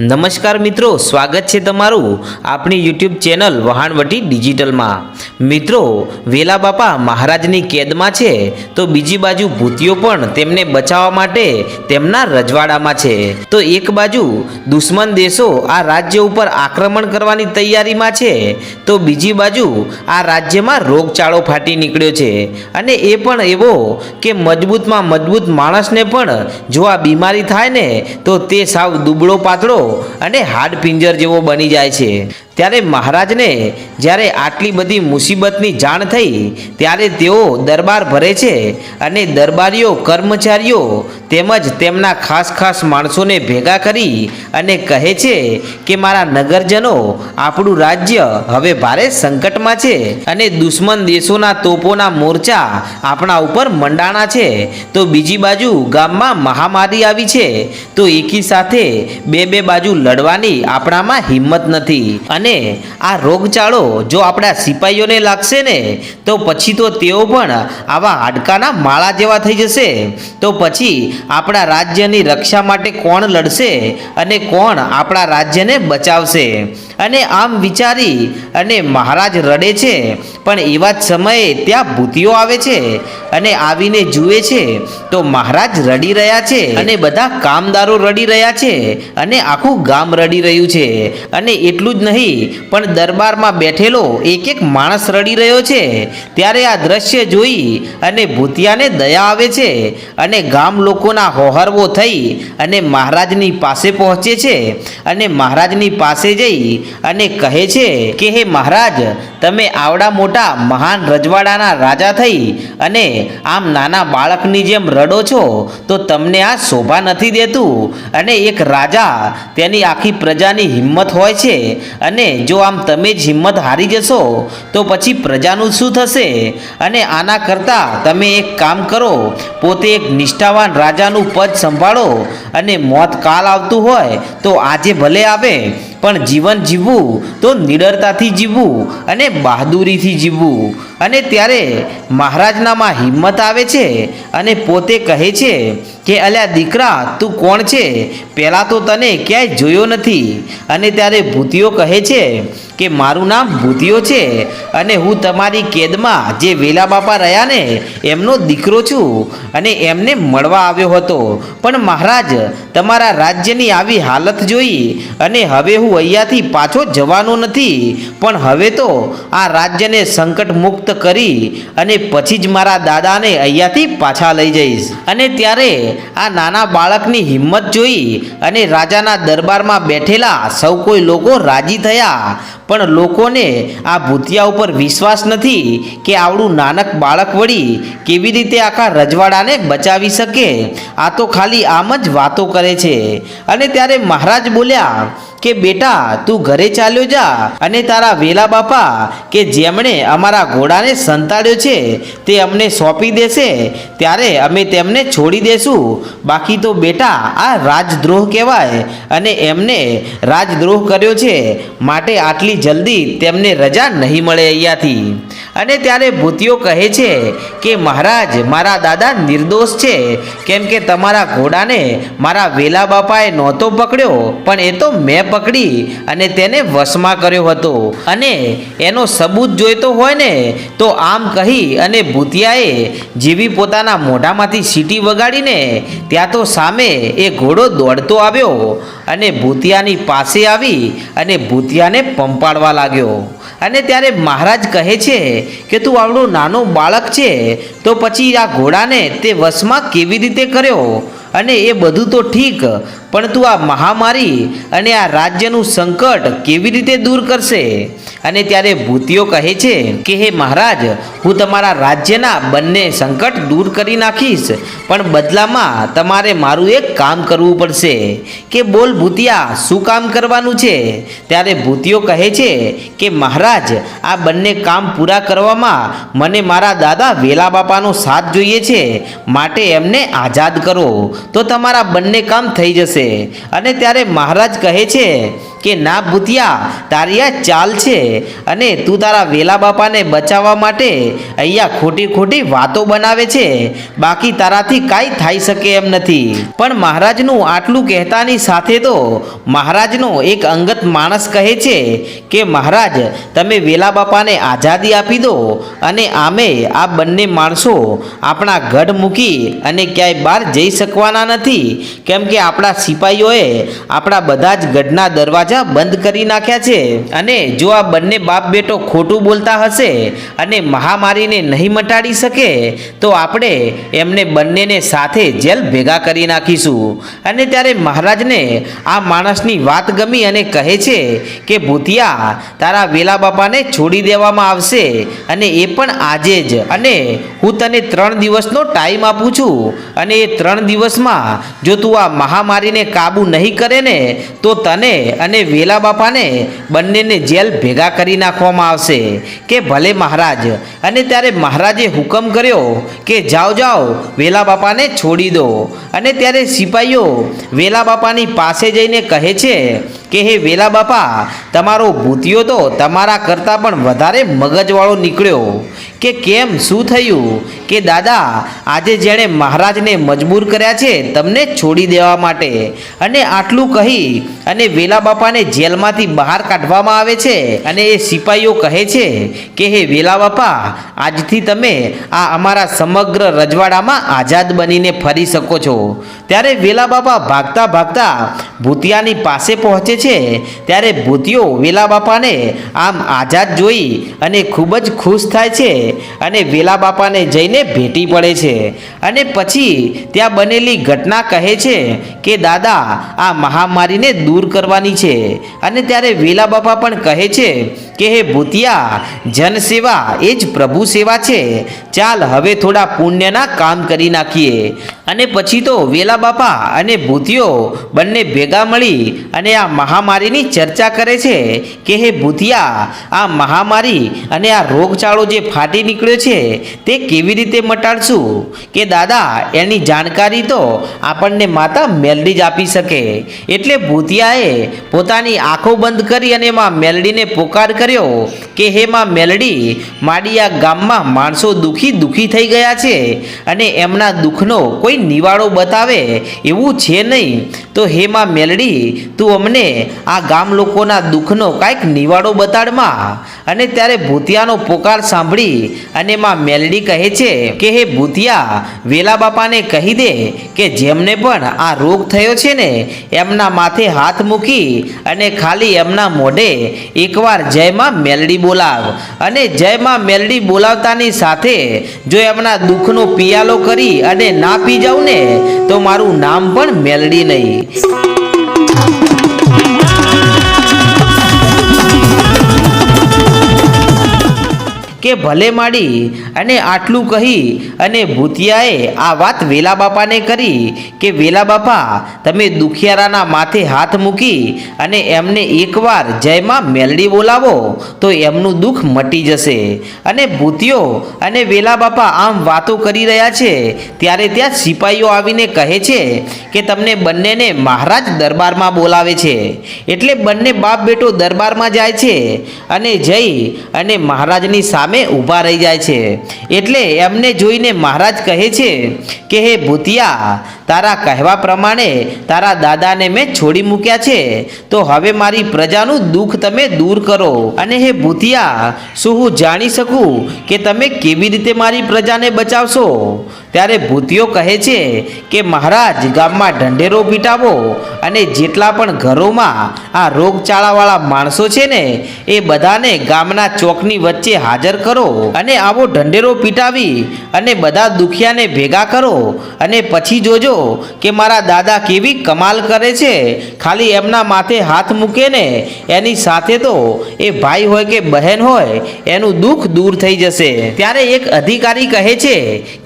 નમસ્કાર મિત્રો, સ્વાગત છે તમારું આપણી યુટ્યુબ ચેનલ વહાણવટી ડિજિટલમાં. મિત્રો, વેલા બાપા મહારાજની કેદમાં છે, તો બીજી બાજુ ભૂતિઓ પણ તેમને બચાવવા માટે તેમના રજવાડામાં છે. તો એક બાજુ દુશ્મન દેશો આ રાજ્ય ઉપર આક્રમણ કરવાની તૈયારીમાં છે, તો બીજી બાજુ આ રાજ્યમાં રોગચાળો ફાટી નીકળ્યો છે. અને એ પણ એવો કે મજબૂતમાં મજબૂત માણસને પણ જો આ બીમારી થાય ને, તો તે સાવ દુબળો પાતળો અને હાડ પિંજર જેવો બની જાય છે. ત્યારે મહારાજને જ્યારે આટલી બધી મુસીબતની જાણ થઈ, ત્યારે તેઓ દરબાર ભરે છે અને દરબારીઓ, કર્મચારીઓ તેમજ તેમના ખાસ ખાસ માણસોને ભેગા કરી અને કહે છે કે, મારા નગરજનો, આપણું રાજ્ય હવે ભારે સંકટમાં છે અને દુશ્મન દેશોના તોપોના મોરચા આપણા ઉપર મંડાણા છે. તો બીજી બાજુ ગામમાં મહામારી આવી છે. તો એકી સાથે બે બે બાજુ લડવાની આપણામાં હિંમત નથી. અને આ રોગચાળો જો આપણા સિપાહીઓને લાગશે ને, તો પછી તો તેઓ પણ આવા હાડકાના માળા જેવા થઈ જશે. તો પછી આપણા રાજ્યની રક્ષા માટે કોણ લડશે અને કોણ આપણા રાજ્યને બચાવશે? અને આમ વિચારી અને મહારાજ રડે છે, પણ એવા જ સમયે ત્યાં ભૂતિઓ આવે છે. અને આવીને જુએ છે, તો મહારાજ રડી રહ્યા છે અને બધા કામદારો રડી રહ્યા છે અને આખું ગામ રડી રહ્યું છે. અને એટલું જ નહીં, પણ દરબારમાં બેઠેલો એક એક માણસ રડી રહ્યો છે. ત્યારે આ દ્રશ્ય જોઈ અને ભૂતિયાને દયા આવે છે અને ગામ લોકોના હોહરવો થઈ અને મહારાજની પાસે પહોંચે છે. અને મહારાજની પાસે જઈ અને કહે છે કે, હે મહારાજ તમે આવડા મોટા મહાન રજવાડાના રાજા થઈ અને આમ નાના બાળકની જેમ રડો છો, તો તમને આ શોભા નથી દેતું. અને એક રાજા તેની આખી પ્રજાની હિંમત હોય છે અને જો આમ તમે જ હિંમત હારી જશો, તો પછી પ્રજાનું શું થશે? અને આના કરતાં તમે એક કામ કરો, પોતે એક નિષ્ઠાવાન રાજાનું પદ સંભાળો અને મોત કાલ આવતું હોય, તો આજે ભલે આવે પણ જીવન જીવવું તો નિડરતાથી જીવવું અને બહાદુરીથી જીવવું. અને ત્યારે મહારાજનામાં હિંમત આવે છે અને પોતે કહે છે કે અલ્યા દીકરા, તું કોણ છે? પહેલાં તો તને ક્યાંય જોયો નથી. અને ત્યારે ભૂતિઓ કહે છે કે મારું નામ ભૂતિઓ છે અને હું તમારી કેદમાં જે વેલા બાપા રહ્યા ને, એમનો દીકરો છું અને એમને મળવા આવ્યો હતો. પણ મહારાજ, તમારા રાજ્યની આવી હાલત જોઈ અને હવે હું અહીંયાથી પાછો જવાનો નથી. પણ હવે તો આ રાજ્યને સંકટ મુક્ત કરી અને પછી જ મારા દાદાને અહીંયાથી પાછા લઈ જઈશ. અને ત્યારે આ નાના બાળકની હિંમત જોઈ અને રાજાના દરબારમાં બેઠેલા સૌ કોઈ લોકો રાજી થયા. પણ લોકોને આ ભૂતિયા ઉપર વિશ્વાસ નથી કે આવડું નાનક બાળક વળી કેવી રીતે આખા રજવાડાને બચાવી શકે. આ તો ખાલી આમ જ વાતો કરે છે. અને ત્યારે મહારાજ બોલ્યા કે, બેટા, તું ઘરે ચાલ્યો જા અને તારા વેલા બાપા કે જેમણે અમારા ઘોડાને સંતાડ્યો છે તે અમને સોંપી દેશે. ત્યારે અમે તેમને છોડી દેશું. બાકી તો બેટા, આ રાજદ્રોહ કહેવાય અને એમને રાજદ્રોહ કર્યો છે. માટે આટલી જલ્દી તેમને રજા નહીં મળે અહીંયાથી. અને ત્યારે ભૂતિઓ કહે છે કે, મહારાજ, મારા દાદા નિર્દોષ છે. કેમ કે તમારા ઘોડાને મારા વેલા બાપાએ નહોતો પકડ્યો, પણ એ તો મેં પકડી અને તેને વશમાં કર્યો હતો. અને એનો સબૂત જોઈતો હોય ને, તો આમ કહી અને ભૂતિયાએ જેવી પોતાના મોઢામાંથી સીટી વગાડીને, ત્યાં તો સામે એ ઘોડો દોડતો આવ્યો. અને ભૂતિયાની પાસે આવી અને ભૂતિયાને પંપાડવા લાગ્યો. અને ત્યારે મહારાજ કહે છે કે તું આવડું નાનું બાળક છે, તો પછી આ ઘોડાને તે વશમાં કેવી રીતે કર્યો? અને એ બધું તો ઠીક, પણ તું આ મહામારી અને આ રાજ્યનું સંકટ કેવી રીતે દૂર કરશે? અને ત્યારે ભૂતિઓ કહે છે કે, હે મહારાજ, હું તમારા રાજ્યના બંને સંકટ દૂર કરી નાખીશ, પણ બદલામાં તમારે મારું એક કામ કરવું પડશે. કે, બોલ ભૂતિયા, શું કામ કરવાનું છે? ત્યારે ભૂતિઓ કહે છે કે, મહારાજ, આ બંને કામ પૂરા કરવામાં મને મારા દાદા વેલા બાપાનો સાથ જોઈએ છે, માટે એમને આઝાદ કરો. તો તમારા બંને કામ થઈ જશે. અને ત્યારે મહારાજ કહે છે કે, ના ભૂતિયા, તારી આ ચાલ છે અને તું તારા વેલા બાપાને બચાવવા માટે અહીંયા ખોટી ખોટી વાતો બનાવે છે. બાકી તારાથી કાંઈ થઈ શકે એમ નથી. પણ મહારાજનું આટલું કહેતાની સાથે તો મહારાજનો એક અંગત માણસ કહે છે કે, મહારાજ, તમે વેલા બાપાને આઝાદી આપી દો અને આમે આ બંને માણસો આપણા ગઢ મૂકી અને ક્યાંય બહાર જઈ શકવાના નથી. કેમ કે આપણા સિપાહીઓએ આપણા બધા જ ગઢના દરવાજા બંધ કરી નાખ્યા છે. અને જો આ બંને બાપ બેટો ખોટું બોલતા હશે અને મહામારીને નહીં મટાડી શકે, તો આપણે એમને બંનેને સાથે જેલ ભેગા કરી નાખીશું. અને ત્યારે મહારાજને આ માણસની વાત ગમી અને કહે છે કે, ભૂતિયા, તારા વેલા બાપાને છોડી દેવામાં આવશે અને એ પણ આજે જ. અને હું તને ત્રણ દિવસનો ટાઈમ આપું છું. અને એ ત્રણ દિવસમાં જો તું આ મહામારીને કાબૂ નહીં કરે ને, તો તને અને વેલા બાપાને બંનેને જેલ ભેગા કરી નાખવામાં આવશે. કે ભલે મહારાજ, અને ત્યારે મહારાજે હુકમ કર્યો કે જાઓ જાઓ, વેલા બાપાને છોડી દો. અને ત્યારે સિપાહીઓ વેલા બાપાની પાસે જઈને કહે છે કે હે વેલા બાપા, તમારો ભૂતિયો તો તમારા કરતાં પણ વધારે મગજવાળો નીકળ્યો. કે કેમ, શું થયું? કે દાદા, આજે જેણે મહારાજને મજબૂર કર્યા છે, તમને છોડી દેવા માટે. અને આટલું કહી, અને વેલા બાપાને જેલમાંથી બહાર કાઢવામાં આવે છે, અને એ સિપાહીઓ કહે છે કે, હે વેલા બાપા, આજથી તમે આ અમારા સમગ્ર રજવાડામાં આઝાદ બનીને ફરી શકો છો. ત્યારે વેલા બાપા ભાગતા ભાગતા ભૂતિયાની પાસે પહોંચે છે, ત્યારે ભૂતિયો વેલા બાપાને આમ આઝાદ જોઈ અને ખૂબ જ ખુશ થાય છે અને વેલા બાપાને જઈને ભેટી પડે છે. અને પછી ત્યાં બનેલી ઘટના કહે છે કે, દાદા, આ મહામારીને દૂર કરવાની છે. અને ત્યારે વેલા બાપા પણ કહે છે કે, હે ભૂતિયા, જનસેવા એ જ પ્રભુ સેવા છે. ચાલ હવે થોડા પુણ્યના કામ કરી નાખીએ. અને પછી તો વેલા બાપા અને ભૂતિયો બંને ભેગા મળી અને આ મહામારીની ચર્ચા કરે છે કે હે ભૂતિયા, આ મહામારી અને આ રોગચાળો જે ફાટી નીકળ્યો છે તે કેવી રીતે મટાડશું? કે દાદા, એની જાણકારી તો આપણને માતા મેલડી જ આપી શકે. એટલે ભૂતિયાએ પોતાની આંખો બંધ કરી અને એમાં મેલડીને પોકાર કર્યો. કે હેમાં મેલડી માડી આ ગામમાં માણસો દુઃખી દુઃખી થઈ ગયા છે અને એમના દુઃખનો કોઈ નિવાળો બતાવે એવું છે નહીં. તો હેમાં મેલડી, તું અમને આ ગામ લોકોના દુઃખનો કાંઈક નિવાળો બતાડમાં અને ત્યારે ભૂતિયાનો પોકાર સાંભળી અને માં મેલડી કહે છે કે, હે ભૂતિયા, વેલા બાપાને કહી દે કે જેમને પણ આ રોગ થયો છે ને, એમના માથે હાથ મૂકી અને ખાલી એમના મોઢે એકવાર જયમાં મેલડી બોલાવ. અને જયમાં મેલડી બોલાવતાની સાથે જો એમના દુઃખનો પિયાલો કરી અને ના પી જાઉં ને, તો મારું નામ પણ મેલડી નહીં. કે ભલે માડી અને આટલું કહી અને ભૂતિયાએ આ વાત વેલા બાપાને કરી કે, વેલા બાપા, તમે દુખિયારાના માથે હાથ મૂકી અને એમને એકવાર જયમાં મેલડી બોલાવો તો એમનું દુઃખ મટી જશે. અને ભૂતિયો અને વેલા બાપા આમ વાતો કરી રહ્યા છે, ત્યારે ત્યાં સિપાહીઓ આવીને કહે છે કે, તમને બંનેને મહારાજ દરબારમાં બોલાવે છે. એટલે બંને બાપ બેટો દરબારમાં જાય છે અને જઈ અને મહારાજની સામે ઊભા રહી જાય છે. એટલે એમને જોઈને મહારાજ કહે છે કે હે ભૂતિયા તારા કહેવા પ્રમાણે તારા દાદાને મેં છોડી મૂક્યા છે. તો હવે મારી પ્રજાનું દુઃખ તમે દૂર કરો. અને હે ભૂતિયા, શું હું જાણી શકું કે તમે કેવી રીતે મારી પ્રજાને બચાવશો? ત્યારે ભૂતિયો કહે છે કે, મહારાજ, ગામમાં ઢંઢેરો પીટાવો અને જેટલા પણ ઘરોમાં આ રોગચાળાવાળા માણસો છે ને, એ બધાને ગામના ચોકની વચ્ચે હાજર કરો અને આવો ઢંઢેરો પીટાવી અને બધા દુખિયાને ભેગા કરો અને પછી જોજો કે મારા દાદા કેવી કમાલ કરે છે? ખાલી એમના માથે હાથ મૂકે ને એની સાથે તો એ ભાઈ હોય કે બહેન હોય, એનું દુઃખ દૂર થઈ જશે. ત્યારે એક અધિકારી કહે છે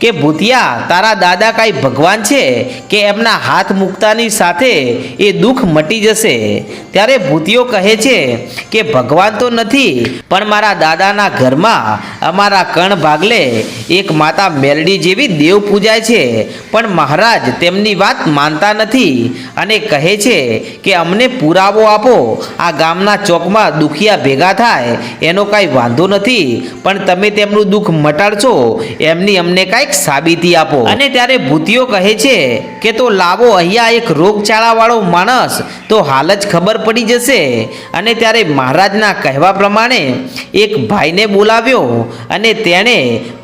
કે, ભૂતિયા, તારા દાદા કાંઈ ભગવાન છે કે એમના હાથ મૂકતાની સાથે એ દુઃખ મટી જશે? ત્યારે ભૂતિયો કહે છે કે, ભગવાન તો નથી, પણ મારા દાદાના ઘરમાં અમારા કણ ભાગલે એક માતા મેરડી જેવી દેવ પૂજાય છે. પણ મહારાજ તેમની વાત માનતા નથી અને કહે છે કે અમને પુરાવો આપો. આ ગામના ચોકમાં દુખિયા ભેગા થાય, એનો કાંઈ વાંધો નથી, પણ તમે તેમનું દુઃખ મટાડશો, એમની અમને કાંઈક સાબિતી આપો. અને ત્યારે ભૂતિઓ કહે છે કે તો લાવો અહીંયા એક રોગચાળાવાળો માણસ, તો હાલ જ ખબર પડી જશે. અને ત્યારે મહારાજના કહેવા પ્રમાણે એક ભાઈને બોલાવ્યો અને તેણે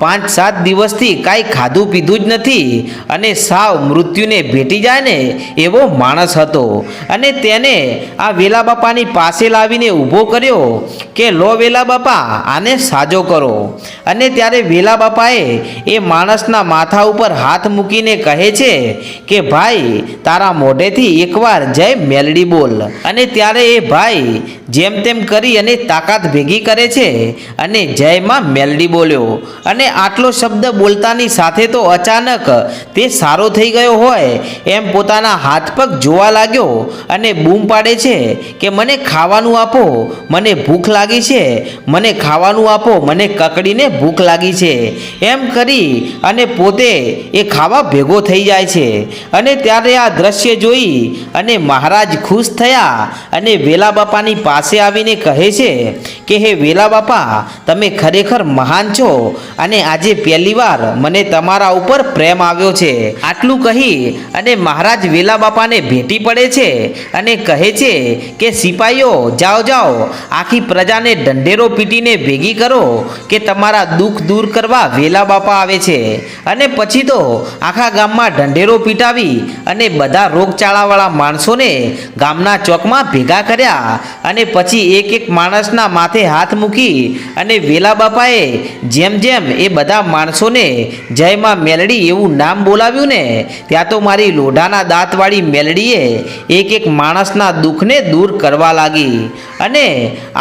પાંચ સાત દિવસથી કાંઈ ખાધું પીધું જ નથી અને સાવ મૃત્યુને ભેટી જાય ને એવો માણસ હતો. અને તેને આ વેલા બાપાની પાસે લાવીને ઊભો કર્યો કે, લો વેલા બાપા, આને સાજો કરો. અને ત્યારે વેલા બાપાએ એ માણસના માથા ઉપર હાથ મૂકીને કહે છે કે, ભાઈ, તારા મોઢેથી એકવાર જય મેલડી બોલ. અને ત્યારે એ ભાઈ જેમ તેમ કરી અને તાકાત ભેગી કરે છે અને જયમાં મેલડી બોલ્યો. અને આટલો શબ્દ બોલતાની સાથે તો અચાનક તે સારો થઈ ગયો. હોય એમ પોતાના હાથ પગ જોવા લાગ્યો અને બૂમ પાડે છે કે મને ખાવાનું આપો, મને ભૂખ લાગી છે, મને ખાવાનું આપો, મને કકડીને ભૂખ લાગી છે. એમ કરી અને પોતે એ ખાવા ભેગો થઈ જાય છે. અને ત્યારે આ દ્રશ્ય જોઈ અને મહારાજ ખુશ થયા અને વેલા બાપાની પાસે આવીને કહે છે કે, હે વેલા બાપા, તમે ખરેખર મહાન છો અને આજે પહેલીવાર મને તમારા ઉપર પ્રેમ આવ્યો છે. આટલું કહી અને મહારાજ વેલા બાપાને ભેટી પડે છે અને કહે છે કે સિપાહીઓ જાઓ જાઓ. આખી પ્રજાને ઢંઢેરો પીટીને ભેગી કરો કે તમારા દુઃખ દૂર કરવા વેલા બાપા આવે છે. અને પછી તો આખા ગામમાં ઢંઢેરો પીટાવી અને બધા રોગચાળાવાળા માણસોને ગામના ચોકમાં ભેગા કર્યા. અને પછી એક એક માણસના માથે હાથ મૂકી અને વેલા બાપાએ જેમ જેમ એ બધા માણસોને જયમાં મેલડી એવું નામ બોલાવ્યું ને ત્યાં તો મારી લોઢાના દાંતવાળી મેલડીએ એક એક માણસના દુઃખને દૂર કરવા લાગી. અને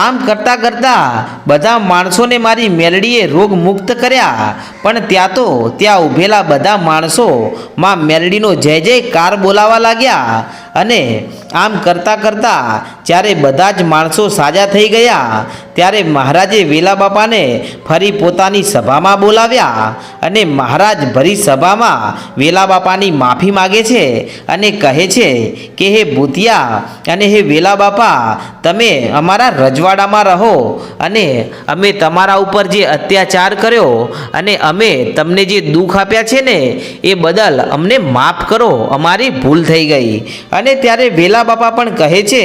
આમ કરતાં કરતાં બધા માણસોને મારી મેલડીએ રોગ મુક્ત કર્યા. પણ ત્યાં તો ત્યાં ઊભેલા બધા માણસો માં મેલડીનો જય જયકાર બોલાવા લાગ્યા. અને આમ કરતાં કરતાં જ્યારે બધા જ માણસો સાજા થઈ ગયા, ત્યારે મહારાજે વેલા બાપાને ફરી પોતાની સભામાં બોલાવ્યા. અને મહારાજ ભરી સભામાં વેલા બાપાની માફી માગે છે અને કહે છે કે, હે ભૂતિયા અને હે વેલા બાપા, તમે અમારા રજવાડામાં રહો અને અમે તમારા ઉપર જે અત્યાચાર કર્યો અને અમે તમને જે દુઃખ આપ્યા છે ને, એ બદલ અમને માફ કરો, અમારી ભૂલ થઈ ગઈ. અને ત્યારે વેલા બાપા પણ કહે છે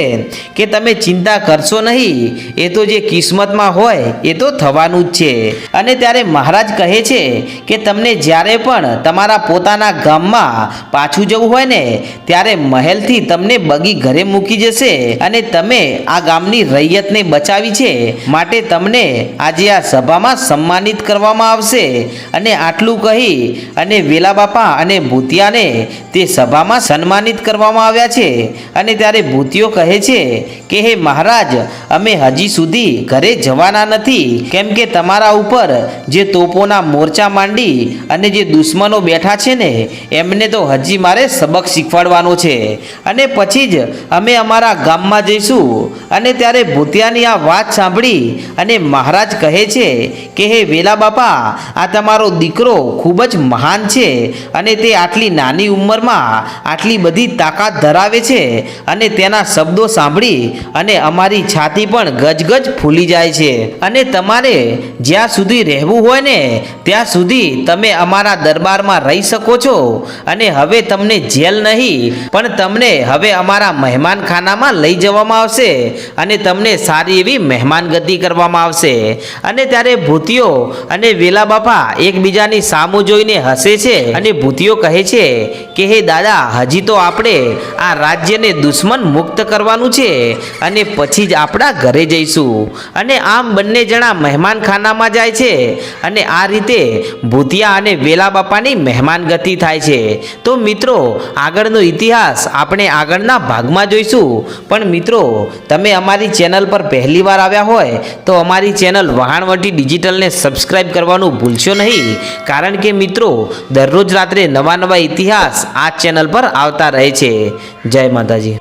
કે તમે ચિંતા કરશો નહીં, એ તો જે કિસ્મતમાં હોય, એ તો થવાનું જ છે. અને ત્યારે મહારાજ કહે છે કે તમને જ્યારે પણ તમારા પોતાના ગામમાં પાછું જવું હોય ને, ત્યારે મહેલથી તમને બગી ઘરે મૂકી જશે અને તમે આ ગામની રૈયતને બચાવી છે, માટે તમને આજે આ સભામાં સન્માનિત કરવામાં આવશે. અને આટલું કહી અને વેલા બાપા અને ભૂતિયાને તે સભામાં સન્માનિત કરવામાં આવ્યા છે. અને ત્યારે ભૂતિયો કહે છે કે, હે મહારાજ, અમે હજી સુધી ઘરે જવાના નથી. કેમ કે તમારા ઉપર જે તોપોના મોરચા માંડી અને જે દુશ્મનો બેઠા છે ને, એમને તો હજી મારે સબક શીખવાડવાનો છે. અને પછી જ અમે અમારા ગામમાં જઈશું. અને ત્યારે ભૂતિયાની આ વાત સાંભળી અને મહારાજ કહે છે કે, હે વેલા બાપા, આ તમારો દીકરો ખૂબ જ મહાન છે અને તે આટલી નાની ઉંમરમાં આટલી બધી તાકાત ધરાવે છે અને તેના શબ્દો સાંભળી અને અમારી છાતી પણ ગજગજ ફૂલી જાય છે. અને તમારે જ્યાં સુધી રહેવું હોય ને, ત્યાં સુધી તમે અમારા દરબારમાં રહી શકો છો અને હવે તમને જેલ નહીં, પણ તમને હવે અમારા મહેમાનખાનામાં લઈ જવામાં આવશે અને તમને સારી એવી મહેમાનગતિ કરવામાં આવશે. અને ત્યારે ભૂતિઓ અને વેલા બાપા એકબીજાની સામું જોઈને હસે છે અને ભૂતિઓ કહે છે કે, હે દાદા, હજી તો આપણે આ રાજ્યને દુશ્મન મુક્ત કરવાનું છે અને પછી જ આપણા ઘરે જઈશું. અને આમ બંને જણા મહેમાનખાનામાં જાય છે અને આ રીતે ભૂતિયા અને વેલા બાપાની મહેમાનગતિ થાય છે. તો મિત્રો, આગળનો ઇતિહાસ આપણે આગળના ભાગમાં જોઈશું. પણ મિત્રો, તમે અમારી ચેનલ પર પહેલી વાર આવ્યા હોય તો અમારી ચેનલ વહાણવટી ડિજિટલને સબસ્ક્રાઇબ કરવાનું ભૂલશો નહીં. કારણ કે મિત્રો, દરરોજ રાત્રે નવા નવા ઇતિહાસ આ ચેનલ પર આવતા રહે છે. જય માતાજી.